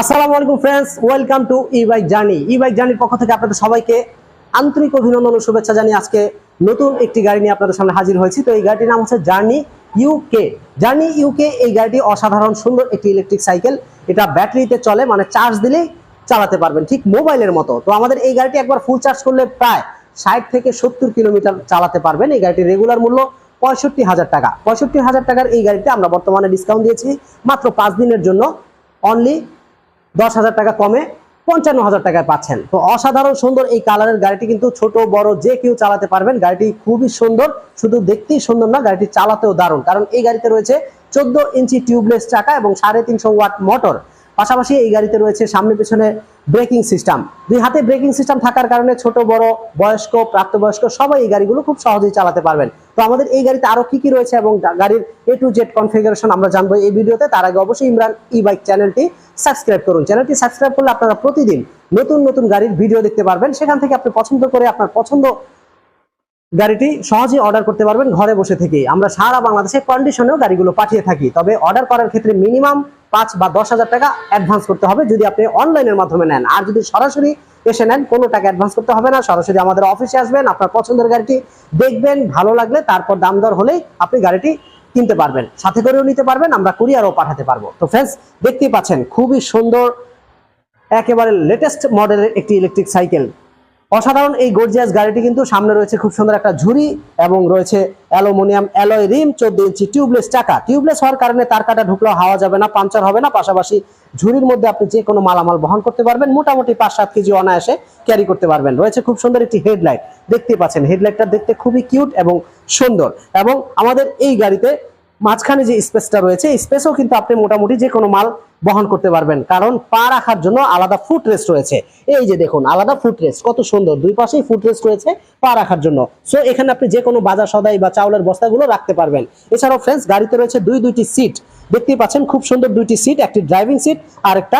আসসালামু আলাইকুম friends welcome to e bike journey e bike জার্নির পক্ষ থেকে আপনাদের সবাইকে আন্তরিক অভিনন্দন ও শুভেচ্ছা জানিয়ে আজকে নতুন একটি গাড়ি নিয়ে আপনাদের সামনে হাজির হয়েছি। তো এই গাড়িটির নাম হচ্ছে জার্নি ইউকে জার্নি ইউকে এই গাড়িটি অসাধারণ সুন্দর একটি ইলেকট্রিক সাইকেল এটা ব্যাটারিতে চলে মানে চার্জ দিলেই চালাতে পারবেন, ঠিক মোবাইলের মতো। তো আমাদের এই গাড়িটি একবার ফুল চার্জ করলে প্রায় ষাট থেকে সত্তর কিলোমিটার চালাতে পারবেন। এই গাড়িটির রেগুলার মূল্য পঁয়ষট্টি হাজার টাকা। পঁয়ষট্টি হাজার টাকার এই গাড়িতে আমরা বর্তমানে ডিসকাউন্ট দিয়েছি, মাত্র পাঁচ দিনের জন্য। অনলি দশ হাজার টাকা কমে পঞ্চান্ন হাজার টাকায় পাচ্ছেন। তো অসাধারণ সুন্দর এই কালারের গাড়িটি কিন্তু ছোট, বড় যে কেউ চালাতে পারবেন। গাড়িটি খুবই সুন্দর, শুধু দেখতেই সুন্দর না, গাড়িটি চালাতেও দারুণ। কারণ এই গাড়িতে রয়েছে চোদ্দ ইঞ্চি টিউবলেস চাকা এবং সাড়ে তিনশো ওয়াট মোটর পাশাপাশি এই গাড়িতে রয়েছে সামনে পিছনে ব্রেকিং সিস্টেম দুই হাতে ব্রেকিং সিস্টেম থাকার কারণে ছোট, বড়, বয়স্ক, প্রাপ্তবয়স্ক সবাই এই গাড়িগুলো খুব সহজেই চালাতে পারবেন। তো আমাদের এই গাড়িতে আরও কি কি রয়েছে এবং গাড়ির এ টু জেড কনফিগারেশন আমরা জানব এই ভিডিওতে। তার আগে অবশ্যই ইমরান ই বাইক চ্যানেলটি সাবস্ক্রাইব করুন। চ্যানেলটি সাবস্ক্রাইব করলে আপনারা প্রতিদিন নতুন নতুন গাড়ির ভিডিও দেখতে পারবেন। সেখান থেকে আপনি পছন্দ করে আপনার পছন্দ গাড়িটি সহজেই অর্ডার করতে পারবেন ঘরে বসে থেকে আমরা সারা বাংলাদেশে কন্ডিশনেও গাড়িগুলো পাঠিয়ে থাকি। তবে অর্ডার করার ক্ষেত্রে মিনিমাম পাঁচ বা দশ হাজার টাকা অ্যাডভান্স করতে হবে যদি আপনি অনলাইনের মাধ্যমে নেন। আর যদি সরাসরি এসে নেন, কোনো টাকা অ্যাডভান্স করতে হবে না। সরাসরি আমাদের অফিসে আসবেন, আপনার পছন্দের গাড়িটি দেখবেন, ভালো লাগলে তারপর দাম দর হলেই আপনি গাড়িটি কিনতে পারবেন। সাথে করেও নিতে পারবেন, আমরা কুরিয়ারও পাঠাতে পারব। তো ফ্রেন্ডস দেখতেই পাচ্ছেন, খুবই সুন্দর, একেবারে লেটেস্ট মডেলের একটি ইলেকট্রিক সাইকেল অসাধারণ এই গর্জিয়াস গাড়িটি কিন্তু সামনে রয়েছে খুব সুন্দর একটা ঝুড়ি এবং রয়েছে অ্যালুমিনিয়াম অ্যালয় রিম, চোদ্দ ইঞ্চি টিউবলেস চাকা। টিউবলেস হওয়ার কারণে তার কাটা ঢুকলেও হাওয়া যাবে না পাঞ্চার হবে না, পাশাপাশি ঝুড়ির মধ্যে আপনি যে কোনো মালামাল বহন করতে পারবেন, মোটামুটি পাঁচ সাত কেজি অনায়াসে ক্যারি করতে পারবেন। রয়েছে খুব সুন্দর একটি হেডলাইট দেখতে পাচ্ছেন। হেডলাইটটা দেখতে খুবই কিউট এবং সুন্দর এবং আমাদের এই গাড়িতে মাঝখানে যে স্পেসটা রয়েছে স্পেসও কিন্তু আপনি মোটামুটি যে কোনো মাল বহন করতে পারবেন। কারণ পা রাখার জন্য আলাদা ফুট রেস্ট রয়েছে। এই যে দেখুন, আলাদা ফুট রেস্ট কত সুন্দর। দুই পাশেই ফুট রেস্ট রয়েছে পা রাখার জন্য। সো এখানে আপনি যে কোনো বাজার সদাই বা চাউলের বস্তাগুলো রাখতে পারবেন। এছাড়াও ফ্রেন্ডস গাড়িতে রয়েছে দুই, দুইটি সিট দেখতেই পাচ্ছেন, খুব সুন্দর দুইটি সিট একটি ড্রাইভিং সিট আর একটা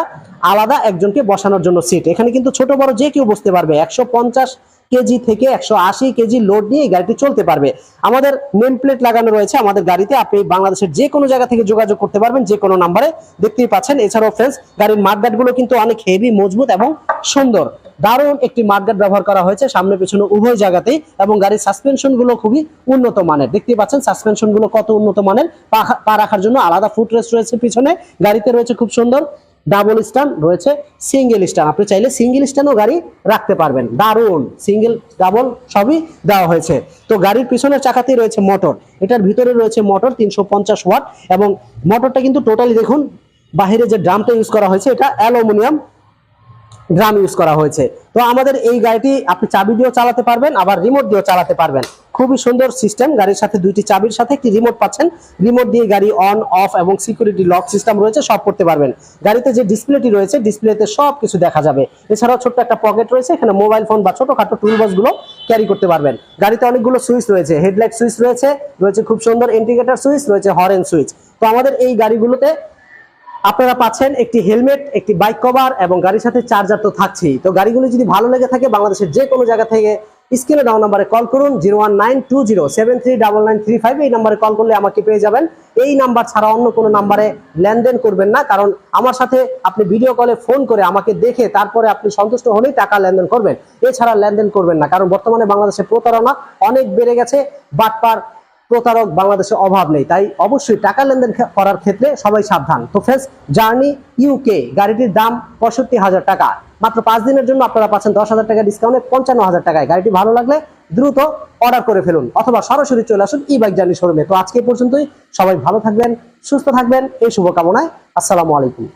আলাদা একজনকে বসানোর জন্য সিট এখানে কিন্তু ছোট, বড় যে কেউ বসতে পারবে। একশো পঞ্চাশ কেজি থেকে একশো আশি কেজি লোড নিয়ে গাড়িটি চলতে পারবে। আমাদের নেম প্লেট লাগানো রয়েছে আমাদের গাড়িতে। আপনি বাংলাদেশের যে কোনো জায়গা থেকে যোগাযোগ করতে পারবেন, যে কোনো নাম্বারে দেখতেই পাচ্ছেন, এছাড়াও ফ্রেন্ডস গাড়ির মাঠগাটগুলো কিন্তু অনেক হেভি মজবুত এবং সুন্দর। দারুণ একটি মাঠগাট ব্যবহার করা হয়েছে সামনে পেছনে উভয় জায়গাতেই এবং গাড়ির সাসপেনশনগুলো খুবই উন্নত মানের। দেখতেই পাচ্ছেন সাসপেনশনগুলো কত উন্নত মানের। পা- রাখার জন্য আলাদা ফুট রেস্ট রয়েছে পিছনে। গাড়িতে রয়েছে খুব সুন্দর। ডাবল স্ট্যান্ড রয়েছে, সিঙ্গেল স্ট্যান্ড। আপনি চাইলে সিঙ্গেল স্ট্যান্ডও গাড়ি রাখতে পারবেন। দারুণ! সিঙ্গেল, ডাবল সবই দেওয়া হয়েছে। তো গাড়ির পিছনের চাকাতেই রয়েছে মোটর। এটার ভিতরে রয়েছে মোটর, তিনশো পঞ্চাশ ওয়াট এবং মোটরটা কিন্তু টোটালি দেখুন, বাহিরে যে ড্রামটা ইউজ করা হয়েছে, এটা অ্যালুমিনিয়াম ড্রাম ইউজ করা হয়েছে। তো আমাদের এই গাড়িটি আপনি চাবি দিয়েও চালাতে পারবেন, আবার রিমোট দিয়েও চালাতে পারবেন। খুবই সুন্দর সিস্টেম গাড়ির সাথে দুইটি চাবির সাথে একটি রিমোট পাচ্ছেন। রিমোট দিয়ে গাড়ি অন অফ এবং সিকিউরিটি লক সিস্টেম রয়েছে, সব করতে পারবেন। গাড়িতে যে ডিসপ্লেটি রয়েছে ডিসপ্লেতে সব কিছু দেখা যাবে। এছাড়াও ছোট্ট একটা পকেট রয়েছে, এখানে মোবাইল ফোন বা ছোটখাটো টুলবক্সগুলো ক্যারি করতে পারবেন। গাড়িতে অনেকগুলো সুইচ রয়েছে হেডলাইট সুইচ রয়েছে রয়েছে খুব সুন্দর ইন্ডিকেটর সুইচ রয়েছে হরেন সুইচ তো আমাদের এই গাড়িগুলোতে আপনারা পাচ্ছেন একটি হেলমেট, একটি বাইক কভার এবং গাড়ির সাথে চার্জার তো থাকছেই। তো গাড়িগুলো যদি ভালো লেগে থাকে, বাংলাদেশের যে কোনো জায়গা থেকে স্ক্রিনে ডাউন নাম্বারে কল করুন, zero one nine two zero, seven three double nine three five এই নাম্বারে কল করলে আমাকে পেয়ে যাবেন। এই নাম্বার ছাড়া অন্য কোনো নাম্বারে লেনদেন করবেন না, কারণ আমার সাথে আপনি ভিডিও কলে ফোন করে আমাকে দেখে তারপরে আপনি সন্তুষ্ট হলেই টাকা লেনদেন করবেন। এছাড়া লেনদেন করবেন না, কারণ বর্তমানে বাংলাদেশে প্রতারণা অনেক বেড়ে গেছে, বাটপার প্রতারক বাংলাদেশে অভাব নেই। তাই অবশ্যই টাকা লেনদেন করার ক্ষেত্রে সবাই সাবধান। তো ফ্রেন্ডস জার্নি ইউকে গাড়িটির দাম পঁয়ষট্টি হাজার টাকা। মাত্র পাঁচ দিনের জন্য আপনারা পাচ্ছেন দশ হাজার টাকা ডিসকাউন্টে পঞ্চান্ন হাজার টাকায়। গাড়িটি ভালো লাগলে দ্রুত অর্ডার করে ফেলুন অথবা সরাসরি চলে আসুন ই বাইক জার্নি শোরুমে তো আজকে পর্যন্তই। সবাই ভালো থাকবেন, সুস্থ থাকবেন। এই শুভকামনায় আসসালামু আলাইকুম।